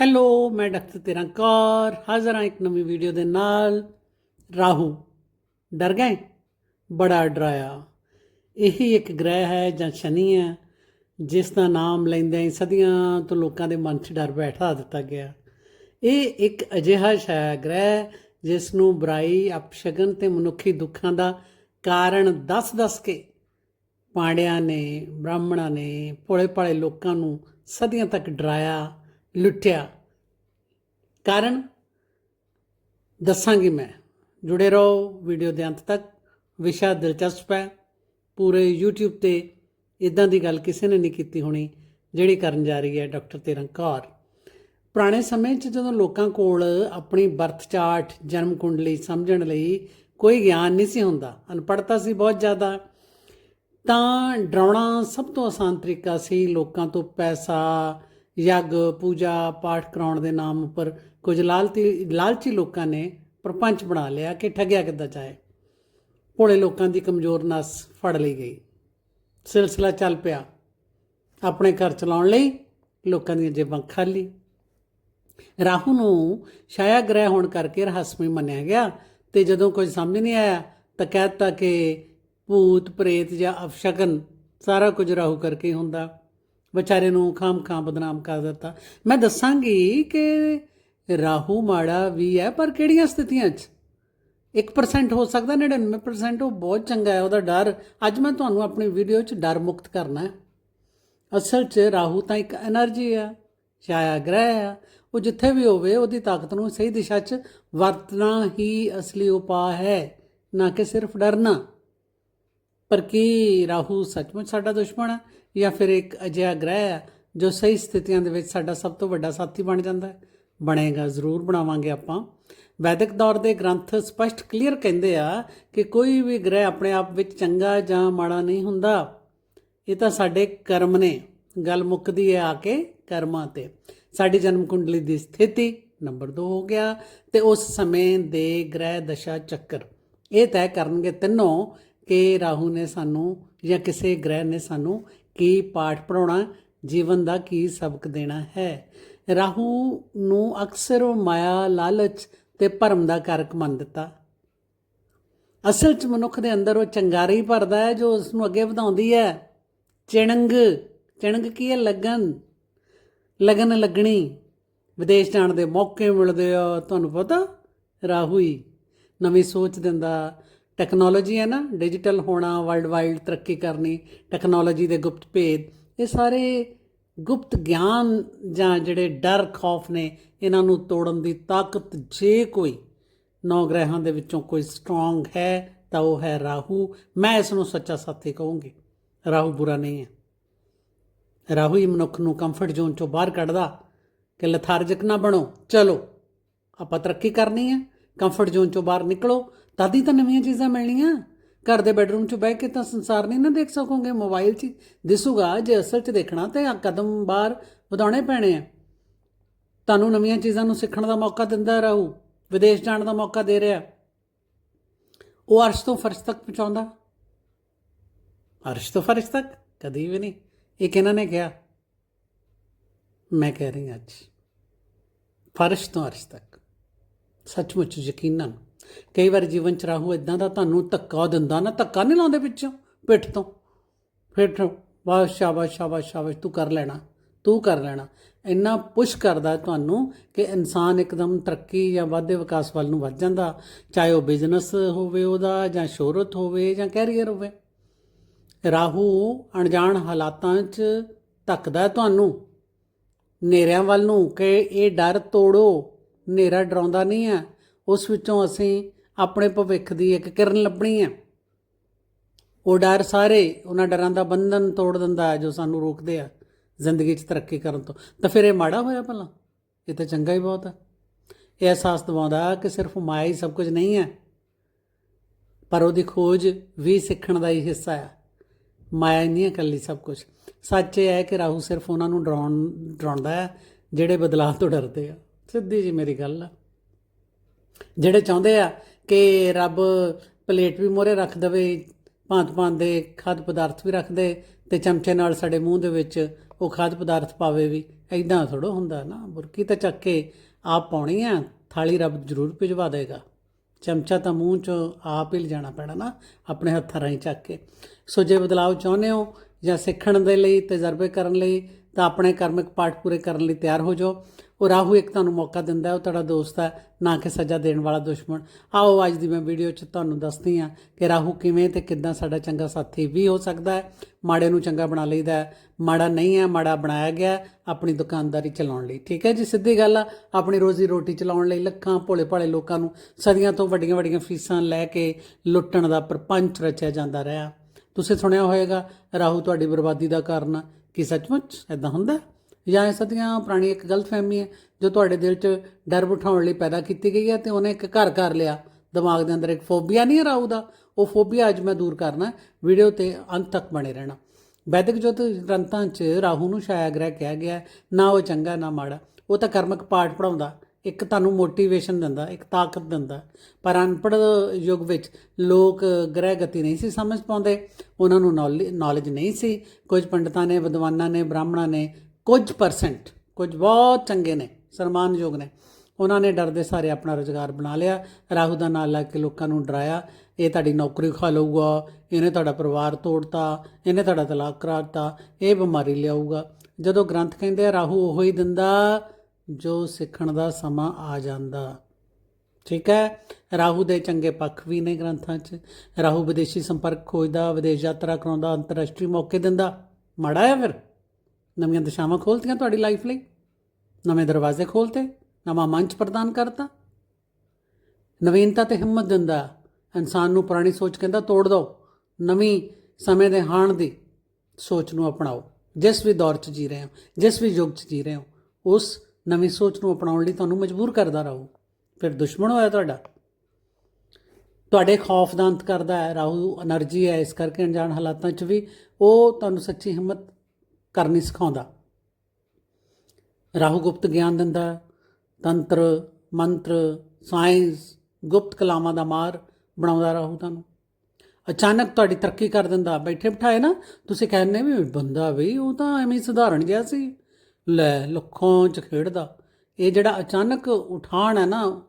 Hello, ਮੈਂ doctor ਤਿਰੰਕਾਰ ਹਾਜ਼ਰ ਹਾਂ ਇੱਕ ਨਵੀਂ ਵੀਡੀਓ ਦੇ ਨਾਲ। ਰਾਹੂ, ਡਰ ਗਏ? ਬੜਾ ਡਰਾਇਆ ਇਹੀ ਇੱਕ ਗ੍ਰਹਿ ਹੈ ਜਾਂ ਸ਼ਨੀ ਹੈ, ਜਿਸ ਦਾ ਨਾਮ ਲੈਂਦਿਆਂ ਹੀ ਸਦੀਆਂ ਤੋਂ ਲੋਕਾਂ ਦੇ ਮਨ 'ਚ ਡਰ ਬੈਠਾ ਦਿੱਤਾ ਗਿਆ। ਇਹ ਇੱਕ ਅਜਿਹਾ ਸ਼ੈ ਗ੍ਰਹਿ ਜਿਸ ਨੂੰ ਬੁਰਾਈ, ਅਪਸ਼ਗਨ ਤੇ ਮਨੁੱਖੀ ਦੁੱਖਾਂ ਦਾ ਕਾਰਨ ਦੱਸ-ਦੱਸ ਕੇ ਪਾਂਡਿਆਂ ਨੇ, ਬ੍ਰਾਹਮਣਾਂ ਨੇ ਭੋਲੇ ਭਾਲੇ ਲੋਕਾਂ ਨੂੰ ਸਦੀਆਂ ਤੱਕ ਡਰਾਇਆ। ਲੁੱਟਿਆ। ਕਾਰਨ? ਦੱਸਾਂਗੀ ਮੈਂ। ਜੁੜੇ ਰਹੋ ਵੀਡੀਓ ਦੇ ਅੰਤ ਤੱਕ। ਵਿਸ਼ਾ ਦਿਲਚਸਪ ਹੈ। ਪੂਰੇ YouTube ਤੇ ਇਦਾਂ ਦੀ ਗੱਲ ਕਿਸੇ ਨੇ ਨਹੀਂ ਕੀਤੀ ਹੋਣੀ, ਜਿਹੜੀ ਕਰਨ ਜਾ ਰਹੀ ਹੈ ਡਾਕਟਰ ਤਿਰੰਕਾਰ ਪੁਰਾਣੇ ਸਮੇਂ 'ਚ ਜਦੋਂ ਲੋਕਾਂ ਕੋਲ ਆਪਣੀ ਬਰਥ ਚਾਰਟ, ਜਨਮ ਕੁੰਡਲੀ ਸਮਝਣ ਲਈ ਕੋਈ ਗਿਆਨ ਨਹੀਂ ਸੀ ਹੁੰਦਾ, ਅਨਪੜ੍ਹਤਾ ਸੀ ਬਹੁਤ ਜ਼ਿਆਦਾ, ਤਾਂ ਡਰਾਉਣਾ ਸਭ ਤੋਂ ਆਸਾਨ ਤਰੀਕਾ ਸੀ ਲੋਕਾਂ ਤੋਂ ਪੈਸਾ ਯੱਗ, ਪੂਜਾ, ਪਾਠ ਕਰਾਉਣ ਦੇ ਨਾਮ ਉੱਪਰ ਕੁਝ ਲਾਲਤੀ, ਲਾਲਚੀ ਲੋਕਾਂ ਨੇ ਪ੍ਰਪੰਚ ਬਣਾ ਲਿਆ ਕਿ ਠੱਗਿਆ ਕਿੱਦਾਂ ਚਾਹੇ ਭੋਲੇ ਲੋਕਾਂ ਦੀ ਕਮਜ਼ੋਰ ਨਸ ਫੜ ਲਈ ਗਈ। ਸਿਲਸਿਲਾ ਚੱਲ ਪਿਆ। ਆਪਣੇ ਘਰ ਚਲਾਉਣ ਲਈ ਲੋਕਾਂ ਦੀਆਂ ਜੇਬਾਂ ਖਾਲੀ। ਰਾਹੂ ਨੂੰ ਛਾਇਆ ਗ੍ਰਹਿ ਹੋਣ ਕਰਕੇ ਰਹੱਸਮਈ ਮੰਨਿਆ ਗਿਆ ਤੇ ਜਦੋਂ ਕੁਝ ਸਮਝ ਨਹੀਂ ਆਇਆ ਤਾਂ ਕਹਿਤਾ ਕਿ ਭੂਤ, ਪ੍ਰੇਤ ਜਾਂ ਅਪਸ਼ਗਨ ਸਾਰਾ ਕੁਝ ਰਾਹੂ ਕਰਕੇ ਹੀ ਹੁੰਦਾ। ਵਿਚਾਰੇ ਨੂੰ ਖਾਮ ਖਾਮ ਬਦਨਾਮ ਕਰ ਦਿੱਤਾ। ਮੈਂ ਦੱਸਾਂਗੀ ਕਿ ਰਾਹੂ ਮਾੜਾ ਵੀ ਹੈ, ਪਰ ਕਿਹੜੀਆਂ ਸਥਿਤੀਆਂ 'ਚ? 1% ਹੋ ਸਕਦਾ 99% ਉਹ ਬਹੁਤ ਚੰਗਾ ਹੈ, ਉਹਦਾ ਡਰ। ਅੱਜ ਮੈਂ ਤੁਹਾਨੂੰ ਆਪਣੀ ਵੀਡੀਓ 'ਚ ਡਰ ਮੁਕਤ ਕਰਨਾ ਅਸਲ 'ਚ ਰਾਹੂ ਤਾਂ ਇੱਕ એનર્ਜੀ ਆ ਛਾਇਆ ਗ੍ਰਹਿ ਆ। ਉਹ ਜਿੱਥੇ ਵੀ ਹੋਵੇ, ਉਹਦੀ ਤਾਕਤ ਨੂੰ ਸਹੀ ਦਿਸ਼ਾ 'ਚ ਵਰਤਣਾ ਹੀ ਅਸਲੀ ਉਪਾਅ ਹੈ, ਨਾ ਕਿ ਸਿਰਫ ਡਰਨਾ। ਪਰ ਕੀ ਰਾਹੂ ਸੱਚਮੁੱਚ ਸਾਡਾ ਦੁਸ਼ਮਣ ਹੈ ਜਾਂ ਫਿਰ ਇੱਕ ਅਜਿਹਾ ਗ੍ਰਹਿ ਹੈ ਜੋ ਸਹੀ ਸਥਿਤੀਆਂ ਦੇ ਵਿੱਚ ਸਾਡਾ ਸਭ ਤੋਂ ਵੱਡਾ ਸਾਥੀ ਬਣ ਜਾਂਦਾ ਹੈ। ਬਣੇਗਾ, ਜ਼ਰੂਰ ਬਣਾਵਾਂਗੇ ਆਪਾਂ। ਵੈਦਿਕ ਦੌਰ ਦੇ ਗ੍ਰੰਥ ਸਪਸ਼ਟ ਕਲੀਅਰ ਕਹਿੰਦੇ ਆ ਕਿ ਕੋਈ ਵੀ ਗ੍ਰਹਿ ਆਪਣੇ ਆਪ ਵਿੱਚ ਚੰਗਾ ਜਾਂ ਮਾੜਾ ਨਹੀਂ ਹੁੰਦਾ। ਇਹ ਤਾਂ ਸਾਡੇ ਕਰਮ ਨੇ। ਗੱਲ ਮੁੱਕਦੀ ਹੈ ਆ ਕੇ ਕਰਮਾਂ ਤੇ। ਸਾਡੀ ਜਨਮ ਕੁੰਡਲੀ ਦੀ ਸਥਿਤੀ ਨੰਬਰ 2 ਹੋ ਗਿਆ ਤੇ ਉਸ ਸਮੇਂ ਦੇ ਗ੍ਰਹਿ ਦਸ਼ਾ ਚੱਕਰ। ਇਹ ਤੈਅ ਕਰਨਗੇ ਤਿੰਨੋਂ ਕਿ ਰਾਹੂ ਨੇ ਸਾਨੂੰ ਜਾਂ ਕਿਸੇ ਗ੍ਰਹਿ ਨੇ ਸਾਨੂੰ ਕੀ ਪਾਠ ਪੜਾਉਣਾ ਜੀਵਨ ਦਾ ਕੀ ਸਬਕ ਦੇਣਾ ਹੈ? ਰਾਹੂ ਨੂੰ ਅਕਸਰ ਉਹ ਮਾਇਆ, ਲਾਲਚ ਤੇ ਭਰਮ ਦਾ ਕਾਰਕ ਮੰਨ ਦਿੱਤਾ। ਅਸਲ 'ਚ ਮਨੁੱਖ ਦੇ ਅੰਦਰ ਉਹ ਚੰਗਾਰੀ ਭਰਦਾ ਹੈ ਜੋ ਉਸ ਨੂੰ ਅੱਗੇ ਵਧਾਉਂਦੀ ਹੈ। ਚਿਣੰਗ ਚਿਣੰਗ ਕੀ ਹੈ? ਲਗਨ। ਲਗਨ ਲੱਗਣੀ। ਵਿਦੇਸ਼ ਜਾਣ ਦੇ ਮੌਕੇ ਮਿਲਦੇ ਆ, ਤੁਹਾਨੂੰ ਪਤਾ? ਰਾਹੂ ਹੀ ਨਵੀਂ ਸੋਚ ਦਿੰਦਾ। ਟੈਕਨੋਲੋਜੀ ਹੈ ਨਾ ਡਿਜੀਟਲ ਹੋਣਾ ਵਰਲਡ ਵਾਈਡ ਤਰੱਕੀ ਕਰਨੀ ਟੈਕਨੋਲੋਜੀ ਦੇ ਗੁਪਤ ਭੇਦ ਇਹ ਸਾਰੇ ਗੁਪਤ ਗਿਆਨ ਜਾਂ ਜਿਹੜੇ ਡਰ ਖੌਫ ਨੇ ਇਹਨਾਂ ਨੂੰ ਤੋੜਨ ਦੀ ਤਾਕਤ ਜੇ ਕੋਈ ਨੌ ਗ੍ਰਹਿਾਂ ਦੇ ਵਿੱਚੋਂ ਕੋਈ ਸਟਰੋਂਗ ਹੈ ਤਾਂ ਉਹ ਹੈ ਰਾਹੂ ਮੈਂ ਇਸ ਨੂੰ ਸੱਚਾ ਸਾਥੀ ਕਹੂੰਗੀ ਰਾਹੂ ਬੁਰਾ ਨਹੀਂ ਹੈ ਰਾਹੂ ਹੀ ਮਨੁੱਖ ਨੂੰ ਕੰਫਰਟ ਜ਼ੋਨ ਚੋਂ ਬਾਹਰ ਕੱਢਦਾ ਕਿ ਲਥਾਰਜਿਕ ਨਾ ਬਣੋ ਚਲੋ ਆਪਾਂ ਤਰੱਕੀ ਕਰਨੀ ਹੈ ਕੰਫਰਟ ਜ਼ੋਨ ਚੋਂ ਬਾਹਰ ਨਿਕਲੋ ਤਦ ਤਾਂ ਨਵੀਆਂ ਚੀਜ਼ਾਂ ਮਿਲਣੀਆਂ। ਘਰ ਦੇ ਬੈਡਰੂਮ 'ਚ ਬਹਿ ਕੇ ਤਾਂ ਸੰਸਾਰ ਨਹੀਂ ਨਾ ਦੇਖ ਸਕੋਗੇ। ਮੋਬਾਈਲ 'ਚ ਹੀ ਦਿਸੂਗਾ, ਜੇ ਅਸਲ 'ਚ ਦੇਖਣਾ ਤੇ ਕਦਮ ਬਾਹਰ ਵਧਾਉਣੇ ਪੈਣੇ ਆ। ਤੁਹਾਨੂੰ ਨਵੀਆਂ ਚੀਜ਼ਾਂ ਨੂੰ ਸਿੱਖਣ ਦਾ ਮੌਕਾ ਦਿੰਦਾ ਰਹੂ। ਵਿਦੇਸ਼ ਜਾਣ ਦਾ ਮੌਕਾ ਦੇ ਰਿਹਾ। ਉਹ ਅਰਸ਼ ਤੋਂ ਫਰਸ਼ ਤੱਕ ਪਹੁੰਚਾਉਂਦਾ। ਅਰਸ਼ ਤੋਂ ਫਰਸ਼ ਤੱਕ? ਕਦੀ ਵੀ ਨਹੀਂ। ਇਹ ਕਿਹਨਾਂ ਨੇ ਕਿਹਾ? ਮੈਂ ਕਹਿ ਰਹੀ ਹਾਂ ਅੱਜ। ਫਰਸ਼ ਤੋਂ ਅਰਸ਼ ਤੱਕ। ਸੱਚਮੁੱਚ ਯਕੀਨਨ ਕਈ ਵਾਰ ਜੀਵਨ ਚ ਰਾਹੂ ਇਦਾਂ ਦਾ ਤੁਹਾਨੂੰ ਧੱਕਾ ਦਿੰਦਾ ਨਾ, ਧੱਕਾ ਨਹੀਂ ਲਾਉਂਦੇ ਪਿੱਛੋਂ ਪਿੱਠ ਤੋਂ। ਫਿਰ ਵਾਹ, ਸ਼ਾਬਾਸ਼ ਸ਼ਾਬਾਸ਼ ਸ਼ਾਬਾਸ਼, ਤੂੰ ਕਰ ਲੈਣਾ, ਤੂੰ ਕਰ ਲੈਣਾ। ਇੰਨਾ ਪੁਸ਼ ਕਰਦਾ ਤੁਹਾਨੂੰ ਕਿ ਇਨਸਾਨ ਇੱਕਦਮ ਤਰੱਕੀ ਜਾਂ ਵਾਧੇ ਵਿਕਾਸ ਵੱਲ ਨੂੰ ਵੱਧ ਜਾਂਦਾ। ਚਾਹੇ ਉਹ ਬਿਜ਼ਨਸ ਹੋਵੇ ਉਹਦਾ ਜਾਂ ਸ਼ੋਹਰਤ ਹੋਵੇ ਜਾਂ ਕੈਰੀਅਰ ਹੋਵੇ। ਰਾਹੂ ਅਣਜਾਣ ਹਾਲਾਤਾਂ 'ਚ ਧੱਕਦਾ ਤੁਹਾਨੂੰ। ਨੇਰਿਆਂ ਵੱਲ ਨੂੰ ਕਿ ਇਹ ਡਰ ਤੋੜੋ ਨੇਰਾ ਡਰਾਉਂਦਾ ਨਹੀਂ ਹੈ। ਉਸ ਵਿੱਚੋਂ ਅਸੀਂ ਆਪਣੇ ਭਵਿੱਖ ਦੀ ਇੱਕ ਕਿਰਨ ਲੱਭਣੀ ਹੈ ਉਹ ਡਰ ਸਾਰੇ, ਉਹਨਾਂ ਡਰਾਂ ਦਾ ਬੰਧਨ ਤੋੜ ਦਿੰਦਾ ਹੈ ਜੋ ਸਾਨੂੰ ਰੋਕਦੇ ਆ ਜ਼ਿੰਦਗੀ 'ਚ ਤਰੱਕੀ ਕਰਨ ਤੋਂ। ਤਾਂ ਫਿਰ ਇਹ ਮਾੜਾ ਹੋਇਆ ਭਲਾ? ਇਹ ਤਾਂ ਚੰਗਾ ਹੀ ਬਹੁਤ ਹੈ ਇਹ ਅਹਿਸਾਸ ਦਿਵਾਉਂਦਾ ਕਿ ਸਿਰਫ ਮਾਇਆ ਹੀ ਸਭ ਕੁਝ ਨਹੀਂ ਹੈ, ਪਰ ਉਹਦੀ ਖੋਜ ਵੀ ਸਿੱਖਣ ਦਾ ਹੀ ਹਿੱਸਾ ਹੈ। ਮਾਇਆ ਨਹੀਂ ਹੈ ਇਕੱਲੀ ਸਭ ਕੁਝ। ਸੱਚ ਇਹ ਹੈ ਕਿ ਰਾਹੂ ਸਿਰਫ ਉਹਨਾਂ ਨੂੰ ਡਰਾਉਣ, ਡਰਾਉਂਦਾ ਹੈ, ਜਿਹੜੇ ਬਦਲਾਅ ਤੋਂ ਡਰਦੇ ਆ। ਸਿੱਧੀ ਜੀ ਮੇਰੀ ਗੱਲ ਆ। ਜਿਹੜੇ ਚਾਹੁੰਦੇ ਆ ਕਿ ਰੱਬ ਪਲੇਟ ਵੀ ਮੋਰੇ ਰੱਖ ਦਵੇ, ਭਾਂਤ ਭਾਂਤ ਦੇ ਖਾਦ ਪਦਾਰਥ ਵੀ ਰੱਖ ਦੇ ਤੇ ਚਮਚੇ ਨਾਲ ਸਾਡੇ ਮੂੰਹ ਦੇ ਵਿੱਚ ਉਹ ਖਾਦ ਪਦਾਰਥ ਪਾਵੇ ਵੀ ਐਦਾਂ ਥੋੜੋ ਹੁੰਦਾ ਨਾ। ਬੁਰਕੀ ਤਾਂ ਚੱਕ ਕੇ ਆਪ ਪਾਉਣੀ ਆ, ਥਾਲੀ ਰੱਬ ਜ਼ਰੂਰ ਭਿਜਵਾ ਦੇਗਾ। ਚਮਚਾ ਤਾਂ ਮੂੰਹ 'ਚੋਂ ਆਪ ਹੀ ਲਿਜਾਣਾ ਪੈਣਾ ਨਾ, ਆਪਣੇ ਹੱਥਾਂ ਰਾਹੀਂ ਚੱਕ ਕੇ। ਸੋ ਜੇ ਬਦਲਾਅ ਚਾਹੁੰਦੇ ਹੋ ਜਾਂ ਸਿੱਖਣ ਦੇ ਲਈ, ਤਜਰਬੇ ਕਰਨ ਲਈ ਤਾਂ ਆਪਣੇ ਕਰਮਿਕ ਪਾਠ ਪੂਰੇ ਕਰਨ ਲਈ ਤਿਆਰ ਹੋ ਜਾਓ। ਉਹ ਰਾਹੂ ਇੱਕ ਤੁਹਾਨੂੰ ਮੌਕਾ ਦਿੰਦਾ ਹੈ, ਉਹ ਤੁਹਾਡਾ ਦੋਸਤ ਹੈ, ਨਾ ਕਿ ਸਜ਼ਾ ਦੇਣ ਵਾਲਾ ਦੁਸ਼ਮਣ। ਆਓ, ਅੱਜ ਦੀ ਮੈਂ ਵੀਡੀਓ 'ਚ ਤੁਹਾਨੂੰ ਦੱਸਦੀ ਹਾਂ ਕਿ ਰਾਹੂ ਕਿਵੇਂ ਤੇ ਕਿੱਦਾਂ ਸਾਡਾ ਚੰਗਾ ਸਾਥੀ ਵੀ ਹੋ ਸਕਦਾ ਹੈ ਮਾੜੇ ਨੂੰ ਚੰਗਾ ਬਣਾ ਲਈਦਾ ਹੈ, ਮਾੜਾ ਨਹੀਂ ਹੈ, ਮਾੜਾ ਬਣਾਇਆ ਗਿਆ ਆਪਣੀ ਦੁਕਾਨਦਾਰੀ ਚਲਾਉਣ ਲਈ। ਠੀਕ ਹੈ ਜੀ, ਸਿੱਧੀ ਗੱਲ ਆ, ਆਪਣੀ ਰੋਜ਼ੀ ਰੋਟੀ ਚਲਾਉਣ ਲਈ ਲੱਖਾਂ ਭੋਲੇ ਭਾਲੇ ਲੋਕਾਂ ਨੂੰ ਸਦੀਆਂ ਤੋਂ ਵੱਡੀਆਂ ਵੱਡੀਆਂ ਫੀਸਾਂ ਲੈ ਕੇ ਲੁੱਟਣ ਦਾ ਪ੍ਰਪੰਚ ਰਚਿਆ ਜਾਂਦਾ ਰਿਹਾ। ਤੁਸੀਂ ਸੁਣਿਆ ਹੋਵੇਗਾ ਰਾਹੂ ਤੁਹਾਡੀ ਬਰਬਾਦੀ ਦਾ ਕਾਰਨ ਕਿ ਸੱਚਮੁੱਚ ਐਦਾਂ ਹੁੰਦਾ ਜਾਂ ਇਹ ਸਦੀਆਂ ਪੁਰਾਣੀ ਇੱਕ ਗਲਤਫਹਿਮੀ ਹੈ, ਜੋ ਤੁਹਾਡੇ ਦਿਲ 'ਚ ਡਰ ਬਿਠਾਉਣ ਲਈ ਪੈਦਾ ਕੀਤੀ ਗਈ ਹੈ ਤੇ ਉਹਨੇ ਇੱਕ ਘਰ ਕਰ ਲਿਆ। ਦਿਮਾਗ ਦੇ ਅੰਦਰ ਇੱਕ ਫੋਬੀਆ ਨਹੀਂ ਹੈ ਰਾਹੂ ਦਾ। ਉਹ ਫੋਬੀਆ ਅੱਜ ਮੈਂ ਦੂਰ ਕਰਨਾ ਵੀਡੀਓ ਤੇ ਅੰਤ ਤੱਕ ਬਣੇ ਰਹਿਣਾ। ਵੈਦਿਕ ਜੋਤ ਗ੍ਰੰਥਾਂ 'ਚ ਰਾਹੂ ਨੂੰ ਛਾਇਆ ਗ੍ਰਹਿ ਕਿਹਾ ਗਿਆ ਨਾ ਉਹ ਚੰਗਾ, ਨਾ ਮਾੜਾ। ਉਹ ਤਾਂ ਕਰਮਕ ਪਾਠ ਪੜਾਉਂਦਾ ਇੱਕ ਤੁਹਾਨੂੰ ਮੋਟੀਵੇਸ਼ਨ ਦਿੰਦਾ, ਇੱਕ ਤਾਕਤ ਦਿੰਦਾ। ਪਰ ਅਨਪੜ੍ਹ ਯੁੱਗ ਵਿੱਚ ਲੋਕ ਗ੍ਰਹਿ ਗਤੀ ਨਹੀਂ ਸੀ ਸਮਝ ਪਾਉਂਦੇ, ਉਹਨਾਂ ਨੂੰ ਨੌਲੇਜ ਨਹੀਂ ਸੀ। ਕੁਝ ਪੰਡਤਾਂ ਨੇ, ਵਿਦਵਾਨਾਂ ਨੇ, ਬ੍ਰਾਹਮਣਾਂ ਨੇ, ਕੁਝ ਪਰਸੈਂਟ ਕੁਝ ਬਹੁਤ ਚੰਗੇ ਨੇ, ਸਨਮਾਨਯੋਗ ਨੇ। ਉਹਨਾਂ ਨੇ ਡਰਦੇ ਸਾਰੇ ਆਪਣਾ ਰੋਜ਼ਗਾਰ ਬਣਾ ਲਿਆ, ਰਾਹੂ ਦਾ ਨਾਂ ਲਾ ਕੇ ਲੋਕਾਂ ਨੂੰ ਡਰਾਇਆ, ਇਹ ਤੁਹਾਡੀ ਨੌਕਰੀ ਖਾ ਲਊਗਾ, ਇਹਨੇ ਤੁਹਾਡਾ ਪਰਿਵਾਰ ਤੋੜਤਾ, ਇਹਨੇ ਤੁਹਾਡਾ ਤਲਾਕ ਕਰਾਤਾ, ਇਹ ਬਿਮਾਰੀ ਲਿਆਊਗਾ। ਜਦੋਂ ਗ੍ਰੰਥ ਕਹਿੰਦੇ ਆ, ਰਾਹੂ ਉਹ ਹੀ ਦਿੰਦਾ ਜੋ ਸਿੱਖਣ ਦਾ ਸਮਾਂ ਆ ਜਾਂਦਾ। ਠੀਕ ਹੈ? ਰਾਹੂ ਦੇ ਚੰਗੇ ਪੱਖ ਵੀ ਨੇ ਗ੍ਰੰਥਾਂ 'ਚ। ਰਾਹੂ ਵਿਦੇਸ਼ੀ ਸੰਪਰਕ ਖੋਜਦਾ, ਵਿਦੇਸ਼ ਯਾਤਰਾ ਕਰਾਉਂਦਾ, ਅੰਤਰਰਾਸ਼ਟਰੀ ਮੌਕੇ ਦਿੰਦਾ। ਮਾੜਾ ਹੈ ਫਿਰ? ਨਵੀਆਂ ਦਿਸ਼ਾਵਾਂ ਖੋਲਤੀਆਂ ਤੁਹਾਡੀ ਲਾਈਫ ਲਈ? ਨਵੇਂ ਦਰਵਾਜ਼ੇ ਖੋਲਤੇ, ਨਵਾਂ ਮੰਚ ਪ੍ਰਦਾਨ ਕਰਤਾ? ਨਵੀਨਤਾ ਤੇ ਹਿੰਮਤ ਦਿੰਦਾ। ਇਨਸਾਨ ਨੂੰ ਪੁਰਾਣੀ ਸੋਚ ਕਹਿੰਦਾ, ਤੋੜ ਦਿਓ ਨਵੀਂ ਸਮੇਂ ਦੇ ਹਾਣ ਦੀ ਸੋਚ ਨੂੰ ਅਪਣਾਓ। ਜਿਸ ਵੀ ਦੌਰ 'ਚ ਜੀ ਰਹੇ ਹੋ, ਜਿਸ ਵੀ ਯੁੱਗ 'ਚ ਜੀ ਰਹੇ ਹੋ, ਉਸ ਨਵੀਂ ਸੋਚ ਨੂੰ ਅਪਣਾਉਣ ਲਈ ਤੁਹਾਨੂੰ ਮਜਬੂਰ ਕਰਦਾ ਰਹੂ। ਫਿਰ ਦੁਸ਼ਮਣ ਹੋਇਆ ਤੁਹਾਡਾ। ਤੁਹਾਡੇ ਖੌਫ ਦਾ ਅੰਤ ਕਰਦਾ ਹੈ। ਰਾਹੂ એનર્ਜੀ ਹੈ। ਇਸ ਕਰਕੇ ਅਣਜਾਣ ਹਾਲਾਤਾਂ 'ਚ ਵੀ ਉਹ ਤੁਹਾਨੂੰ ਸੱਚੀ ਹਿੰਮਤ ਕਰਨੀ ਸਿਖਾਉਂਦਾ। ਰਾਹੂ ਗੁਪਤ ਗਿਆਨ ਦਿੰਦਾ ਤੰਤਰ, ਮੰਤਰ, ਸਾਇੰਸ, ਗੁਪਤ ਕਲਾਵਾਂ ਦਾ ਮਾਰ ਬਣਾਉਂਦਾ ਰਾਹੂ ਤੁਹਾਨੂੰ। ਅਚਾਨਕ ਤੁਹਾਡੀ ਤਰੱਕੀ ਕਰ ਦਿੰਦਾ। ਬੈਠੇ ਬਿਠਾਏ ਨਾ, ਤੁਸੀਂ ਕਹਿੰਦੇ ਵੀ ਬੰਦਾ ਵੀ ਉਹ ਤਾਂ ਐਵੇਂ ਸਧਾਰਨ ਜਿਹਾ ਸੀ। ਲੈ ਲੱਖਾਂ ਚ ਖੇਡਦਾ। ਇਹ ਜਿਹੜਾ ਅਚਾਨਕ ਉਠਾਣ ਹੈ ਨਾ,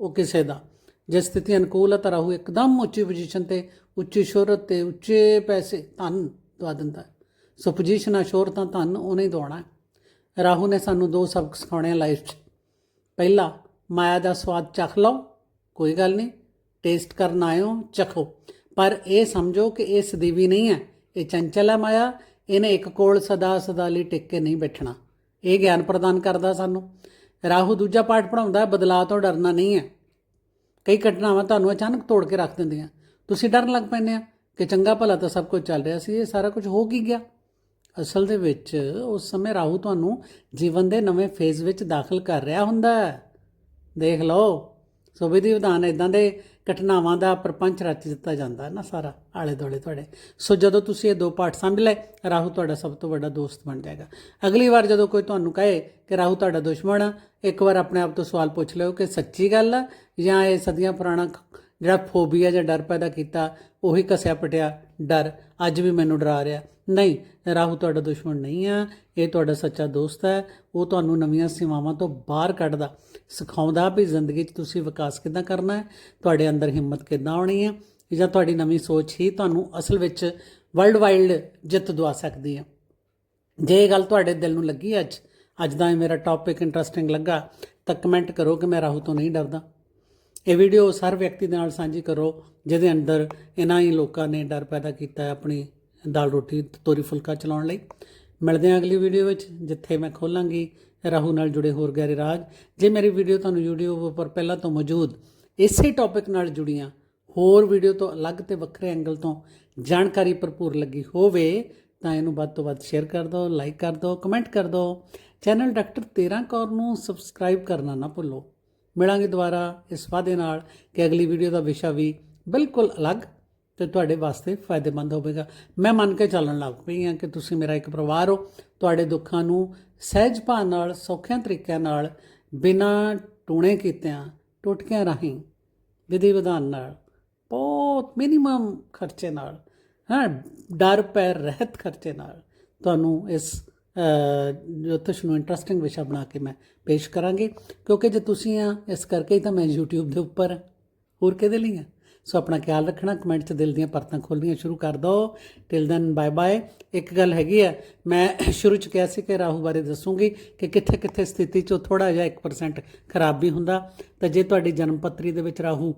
ਉਹ ਕਿਸੇ ਦਾ। ਜੇ ਸਥਿਤੀ ਅਨੁਕੂਲ ਹੈ ਤਾਂ ਰਾਹੂ ਇੱਕਦਮ ਉੱਚੀ ਪੋਜੀਸ਼ਨ ਤੇ, ਉੱਚੀ ਸ਼ੋਹਰਤ ਤੇ ਉੱਚੇ ਪੈਸੇ ਧਨ ਦਵਾ ਦਿੰਦਾ ਹੈ। ਸੋ ਪੋਜੀਸ਼ਨ ਸ਼ੋਹਰਤਾਂ ਧਨ ਉਹਨੇ ਦਵਾਉਣਾ ਰਾਹੂ ਨੇ ਸਾਨੂੰ ਦੋ ਸਬਕ ਸਿਖਾਉਣੇ ਆ ਲਾਈਫ 'ਚ। ਪਹਿਲਾ, ਮਾਇਆ ਦਾ ਸਵਾਦ ਚੱਖ ਲਓ, ਕੋਈ ਗੱਲ ਨਹੀਂ ਟੇਸਟ ਕਰਨ ਆਇਓ, ਚਖੋ। ਪਰ ਇਹ ਸਮਝੋ ਕਿ ਇਹ ਸਦੀਵੀ ਨਹੀਂ ਹੈ। ਇਹ ਚੰਚਲ ਹੈ ਮਾਇਆ, ਇਹਨੇ ਇੱਕ ਕੋਲ ਸਦਾ ਸਦਾ ਲਈ ਟਿਕ ਕੇ ਨਹੀਂ ਬੈਠਣਾ। ਇਹ ਗਿਆਨ ਪ੍ਰਦਾਨ ਕਰਦਾ ਸਾਨੂੰ। ਰਾਹੂ ਦੂਜਾ ਪਾਠ ਪੜਾਉਂਦਾ ਹੈ, ਬਦਲਾਅ ਤੋਂ ਡਰਨਾ ਨਹੀਂ ਹੈ। ਕਈ ਘਟਨਾਵਾਂ ਤੁਹਾਨੂੰ ਅਚਾਨਕ ਤੋੜ ਕੇ ਰੱਖ ਦਿੰਦੀਆਂ। ਤੁਸੀਂ ਡਰਨ ਲੱਗ ਪੈਂਦੇ ਆ ਕਿ ਚੰਗਾ ਭਲਾ ਤਾਂ ਸਭ ਕੁਝ ਚੱਲ ਰਿਹਾ ਸੀ ਇਹ ਸਾਰਾ ਕੁਝ ਹੋ ਕੀ ਗਿਆ? ਅਸਲ ਦੇ ਵਿੱਚ ਉਸ ਸਮੇਂ ਰਾਹੂ ਤੁਹਾਨੂੰ ਜੀਵਨ ਦੇ ਨਵੇਂ ਫੇਜ਼ ਵਿੱਚ ਦਾਖਲ ਕਰ ਰਿਹਾ ਹੁੰਦਾ ਹੈ। ਦੇਖ ਲਓ ਸੋ ਵਿਧੀ ਵਿਧਾਨ ਇਦਾਂ ਦੇ ਘਟਨਾਵਾਂ ਦਾ ਪ੍ਰਪੰਚ ਰਚ ਦਿੱਤਾ ਜਾਂਦਾ ਨਾ ਸਾਰਾ ਆਲੇ ਦੁਆਲੇ ਤੁਹਾਡੇ। ਸੋ ਜਦੋਂ ਤੁਸੀਂ ਇਹ ਦੋ ਪਾਠ ਸਮਝ ਲਏ, ਰਾਹੂ ਤੁਹਾਡਾ ਸਭ ਤੋਂ ਵੱਡਾ ਦੋਸਤ ਬਣ ਜਾਏਗਾ। ਅਗਲੀ ਵਾਰ ਜਦੋਂ ਕੋਈ ਤੁਹਾਨੂੰ ਕਹੇ ਕਿ ਰਾਹੂ ਤੁਹਾਡਾ ਦੁਸ਼ਮਣ ਆ, ਇੱਕ ਵਾਰ ਆਪਣੇ ਆਪ ਤੋਂ ਸਵਾਲ ਪੁੱਛ ਲਿਓ ਕਿ ਸੱਚੀ ਗੱਲ ਆ ਜਾਂ ਇਹ ਸਦੀਆਂ ਪੁਰਾਣਾ ਜਿਹੜਾ ਫੋਬੀਆ ਜਾਂ ਡਰ ਪੈਦਾ ਕੀਤਾ, ਉਹੀ ਕਸਿਆ ਪਟਿਆ ਡਰ। ਅੱਜ ਵੀ ਮੈਨੂੰ ਡਰਾ ਰਿਹਾ। ਨਹੀਂ ਰਾਹੂ ਤੁਹਾਡਾ ਦੁਸ਼ਮਣ ਨਹੀਂ ਆ। ਇਹ ਤੁਹਾਡਾ ਸੱਚਾ ਦੋਸਤ ਹੈ। ਉਹ ਤੁਹਾਨੂੰ ਨਵੀਆਂ ਸੀਮਾਵਾਂ ਤੋਂ ਬਾਹਰ ਕੱਢਦਾ। ਸਿਖਾਉਂਦਾ ਵੀ ਜ਼ਿੰਦਗੀ 'ਚ ਤੁਸੀਂ ਵਿਕਾਸ ਕਿੱਦਾਂ ਕਰਨਾ ਹੈ, ਤੁਹਾਡੇ ਅੰਦਰ ਹਿੰਮਤ ਕਿੱਦਾਂ ਆਉਣੀ ਹੈ, ਜਾਂ ਤੁਹਾਡੀ ਨਵੀਂ ਸੋਚ ਹੀ ਤੁਹਾਨੂੰ ਅਸਲ ਵਿੱਚ ਵਰਲਡ ਵਾਈਡ ਜਿੱਤ ਦਵਾ ਸਕਦੀ ਹੈ। ਜੇ ਇਹ ਗੱਲ ਤੁਹਾਡੇ ਦਿਲ ਨੂੰ ਲੱਗੀ ਅੱਜ ਅੱਜ ਦਾ ਇਹ ਮੇਰਾ ਟੌਪਿਕ ਇੰਟਰਸਟਿੰਗ ਲੱਗਾ, ਤਾਂ ਕਮੈਂਟ ਕਰੋ ਕਿ ਮੈਂ ਰਾਹੂ ਤੋਂ ਨਹੀਂ ਡਰਦਾ। ਇਹ ਵੀਡੀਓ ਹਰ ਵਿਅਕਤੀ ਦੇ ਨਾਲ ਸਾਂਝੀ ਕਰੋ, ਜਿਹਦੇ ਅੰਦਰ ਇਹਨਾਂ ਹੀ ਲੋਕਾਂ ਨੇ ਡਰ ਪੈਦਾ ਕੀਤਾ ਹੈ ਆਪਣੀ ਦਾਲ ਰੋਟੀ ਤੋਰੀ ਫੁਲਕਾ ਚਲਾਉਣ ਲਈ। ਮਿਲਦੇ ਹਾਂ ਅਗਲੀ ਵੀਡੀਓ ਵਿੱਚ, ਜਿੱਥੇ ਮੈਂ ਖੋਲਾਂਗੀ ਰਾਹੂ ਨਾਲ ਜੁੜੇ ਹੋਰ ਗਹਿਰੇ ਰਾਜ। ਜੇ ਮੇਰੀ ਵੀਡੀਓ ਤੁਹਾਨੂੰ YouTube ਉੱਪਰ ਪਹਿਲਾਂ ਤੋਂ ਮੌਜੂਦ ਇਸੇ ਟੌਪਿਕ ਨਾਲ ਜੁੜੀਆਂ, ਹੋਰ ਵੀਡੀਓ ਤੋਂ ਅਲੱਗ ਤੇ ਵੱਖਰੇ ਐਂਗਲ ਤੋਂ ਜਾਣਕਾਰੀ ਭਰਪੂਰ ਲੱਗੀ ਹੋਵੇ, ਤਾਂ ਇਹਨੂੰ ਵੱਧ ਤੋਂ ਵੱਧ ਸ਼ੇਅਰ ਕਰ ਦਿਓ ਲਾਈਕ ਕਰ ਦਿਓ ਕਮੈਂਟ ਕਰ ਦਿਓ। ਚੈਨਲ ਡਾਕਟਰ 13 ਕੌਰ ਨੂੰ ਸਬਸਕ੍ਰਾਈਬ ਕਰਨਾ ਨਾ ਭੁੱਲੋ। ਮਿਲਾਂਗੇ ਦੁਬਾਰਾ ਇਸ ਵਾਅਦੇ ਨਾਲ ਕਿ ਅਗਲੀ ਵੀਡੀਓ ਦਾ ਵਿਸ਼ਾ ਵੀ ਬਿਲਕੁਲ ਅਲੱਗ ਤੇ ਤੁਹਾਡੇ ਵਾਸਤੇ ਫਾਇਦੇਮੰਦ ਹੋਵੇਗਾ। ਮੈਂ ਮੰਨ ਕੇ ਚੱਲਣ ਲੱਗ ਪਈ ਹਾਂ ਕਿ ਤੁਸੀਂ ਮੇਰਾ ਇੱਕ ਪਰਿਵਾਰ ਹੋ। ਤੁਹਾਡੇ ਦੁੱਖਾਂ ਨੂੰ ਸਹਿਜ ਭਾਅ ਨਾਲ, ਸੌਖਿਆਂ ਤਰੀਕਿਆਂ ਨਾਲ, ਬਿਨਾਂ ਟੂਣੇ ਕੀਤਿਆਂ, ਟੁਟਕਿਆਂ ਰਾਹੀਂ, ਵਿਧੀ ਵਿਧਾਨ ਨਾਲ, ਬਹੁਤ ਮਿਨੀਮਮ ਖਰਚੇ ਨਾਲ, ਹਾਂ, ਡਰ ਪੈ ਰਹਿਤ ਖਰਚੇ ਨਾਲ ਤੁਹਾਨੂੰ ਇਸ ਜੋਤਿਸ਼ ਨੂੰ ਇੰਟਰਸਟਿੰਗ ਵਿਸ਼ਾ ਬਣਾ ਕੇ ਮੈਂ ਪੇਸ਼ ਕਰਾਂਗੀ। ਕਿਉਂਕਿ ਜੇ ਤੁਸੀਂ ਆ, ਇਸ ਕਰਕੇ ਹੀ ਤਾਂ ਮੈਂ YouTube ਦੇ ਉੱਪਰ ਹੋਰ ਕਿਹਦੇ ਲਈ ਆ? ਸੋ ਆਪਣਾ ਖਿਆਲ ਰੱਖਣਾ ਕਮੈਂਟ 'ਚ ਦਿਲ ਦੀਆਂ ਪਰਤਾਂ ਖੋਲਣੀਆਂ ਸ਼ੁਰੂ ਕਰ ਦਿਓ। ਟਿਲ ਦੈਨ ਬਾਏ ਬਾਏ ਇੱਕ ਗੱਲ ਹੈਗੀ ਆ, ਮੈਂ ਸ਼ੁਰੂ 'ਚ ਕਿਹਾ ਸੀ ਕਿ ਰਾਹੂ ਬਾਰੇ ਦੱਸੂਗੀ ਕਿ ਕਿੱਥੇ ਕਿੱਥੇ ਸਥਿਤੀ 'ਚ ਥੋੜਾ ਜਿਹਾ 1% ਖਰਾਬ ਵੀ ਹੁੰਦਾ। ਤਾਂ ਜੇ ਤੁਹਾਡੀ ਜਨਮ ਪੱਤਰੀ ਦੇ ਵਿੱਚ ਰਾਹੂ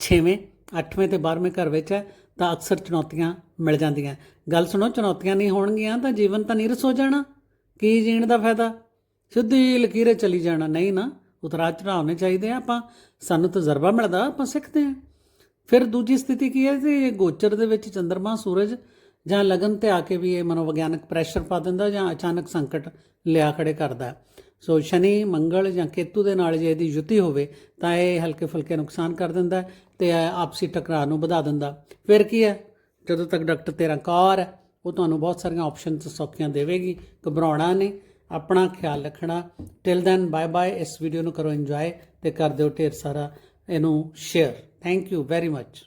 6ਵੇਂ 8ਵੇਂ ਤੇ 12ਵੇਂ ਘਰ ਵਿੱਚ ਹੈ ਤਾਂ ਅਕਸਰ ਚੁਣੌਤੀਆਂ ਮਿਲ ਜਾਂਦੀਆਂ। ਗੱਲ ਸੁਣੋ, ਚੁਣੌਤੀਆਂ ਨਹੀਂ ਹੋਣਗੀਆਂ ਤਾਂ ਜੀਵਨ ਤਾਂ ਨੀਰਸ ਹੋ ਜਾਣਾ। ਕੀ ਜੀਣ ਦਾ ਫਾਇਦਾ? ਸਿੱਧੀ ਲਕੀਰੇ ਚਲੀ ਜਾਣਾ। ਨਹੀਂ ਨਾ, ਉਤਰਾਅ ਚੜਾਅ ਚਾਹੀਦੇ ਆ ਆਪਾਂ। ਸਾਨੂੰ ਤਜਰਬਾ ਮਿਲਦਾ, ਆਪਾਂ ਸਿੱਖਦੇ ਆ। ਫਿਰ ਦੂਜੀ ਸਥਿਤੀ ਕੀ ਹੈ ਕਿ ਗੋਚਰ ਦੇ ਵਿੱਚ ਚੰ드ਰਮਾ ਸੂਰਜ ਜਾਂ ਲਗਨ ਤੇ ਆ ਕੇ ਵੀ ਇਹ ਮਨੋਵਿਗਿਆਨਕ ਪ੍ਰੈਸ਼ਰ ਪਾ ਦਿੰਦਾ ਜਾਂ ਅਚਾਨਕ ਸੰਕਟ ਲਿਆ ਖੜੇ ਕਰਦਾ। ਸੋ ਸ਼ਨੀ, ਮੰਗਲ ਜਾਂ ਕੇਤੂ ਦੇ ਨਾਲ ਜੇ ਇਹਦੀ ਯੁਤੀ ਹੋਵੇ, ਤਾਂ ਇਹ ਹਲਕੇ ਫੁਲਕੇ ਨੁਕਸਾਨ ਕਰ ਦਿੰਦਾ ਹੈ ਤੇ ਆਪਸੀ ਟਕਰਾਅ ਨੂੰ ਵਧਾ ਦਿੰਦਾ ਫਿਰ ਕੀ ਹੈ? ਜਦੋਂ ਤੱਕ ਡਾਕਟਰ ਤੇਰਾ ਕਾਰ ਹੈ, ਉਹ ਤੁਹਾਨੂੰ ਬਹੁਤ ਸਾਰੀਆਂ ਆਪਸ਼ਨਸ ਸੌਖੀਆਂ ਦੇਵੇਗੀ, ਘਬਰਾਉਣਾ ਨਹੀਂ, ਆਪਣਾ ਖਿਆਲ ਰੱਖਣਾ। ਟਿਲ ਦੈਨ ਬਾਏ ਬਾਏ ਇਸ ਵੀਡੀਓ ਨੂੰ ਕਰੋ ਇੰਜੋਏ ਤੇ ਕਰ ਦਿਓ ਢੇਰ ਸਾਰਾ ਇਹਨੂੰ share thank you very much